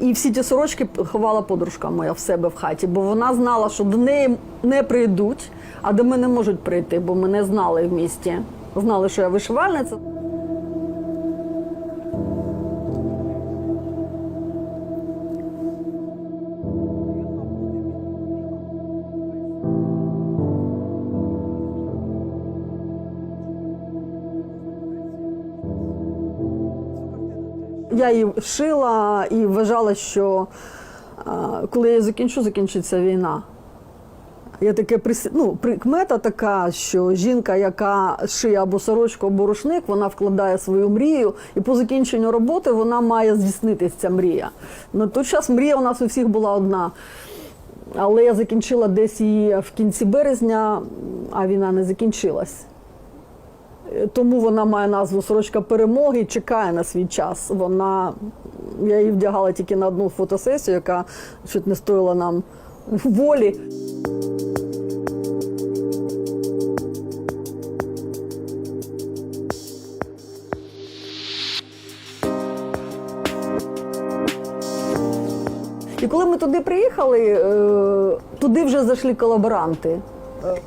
І всі ті сорочки ховала подружка моя в себе в хаті, бо вона знала, що до неї не прийдуть, а до мене можуть прийти, бо мене знали в місті. Знали, що я вишивальниця. Я її шила і вважала, що коли я закінчу, закінчиться війна. Я таке ну, прикмета така, що жінка, яка шиє або сорочку, або рушник, вона вкладає свою мрію, і по закінченню роботи вона має здійснитися ця мрія. На той час мрія у нас у всіх була одна. Але я закінчила десь її в кінці березня, а війна не закінчилась. Тому вона має назву Сорочка перемоги чекає на свій час. Вона я її вдягала тільки на одну фотосесію, яка чуть не стоїла нам волі. І коли ми туди приїхали, е, туди вже зайшли колаборанти.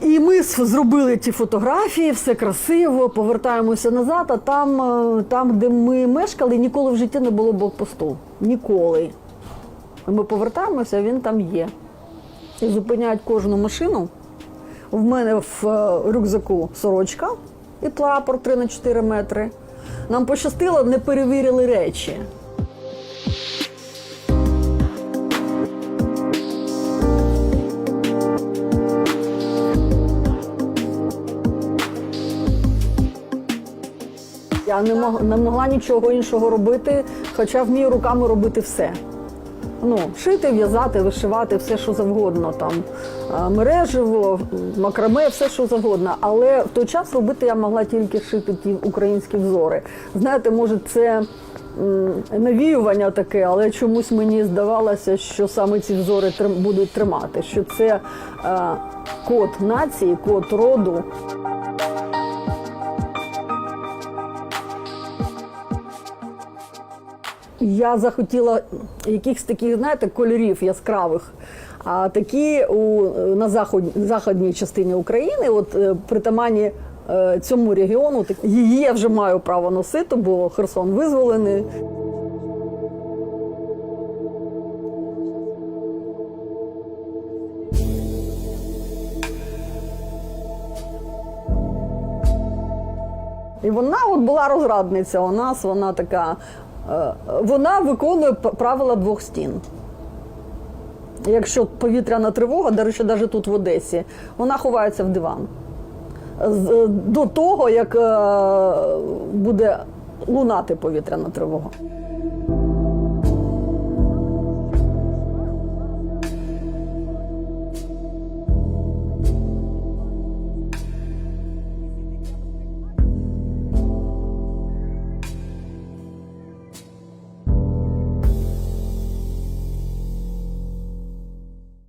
І ми зробили ті фотографії, все красиво, повертаємося назад, а там, е, там, де ми мешкали, ніколи в житті не було блокпосту. Ніколи. Ми повертаємося, він там є. І зупиняють кожну машину. В мене в е, рюкзаку сорочка і прапор 3 на 4 метри. Нам пощастило, не перевірили речі. Я не, мог, не могла нічого іншого робити, хоча вмію руками робити все. Ну, шити, в'язати, вишивати, все, що завгодно. Там е, мереживо, макраме, все, що завгодно. Але в той час робити я могла тільки шити ті українські взори. Знаєте, може, це навіювання таке, але чомусь мені здавалося, що саме ці взори будуть тримати, що це е, код нації, код роду. Я захотіла якихось таких, знаєте, кольорів яскравих. А такі у, на заход, західній частині України, от е, притаманні е, цьому регіону, так- її я вже маю право носити, бо Херсон визволений. І вона от була розрадниця у нас, вона така. Е, Вона виконує правила двох стін. Якщо повітряна тривога, до речі, навіть тут в Одесі, вона ховається в диван. До того, як е, буде лунати повітряна тривога.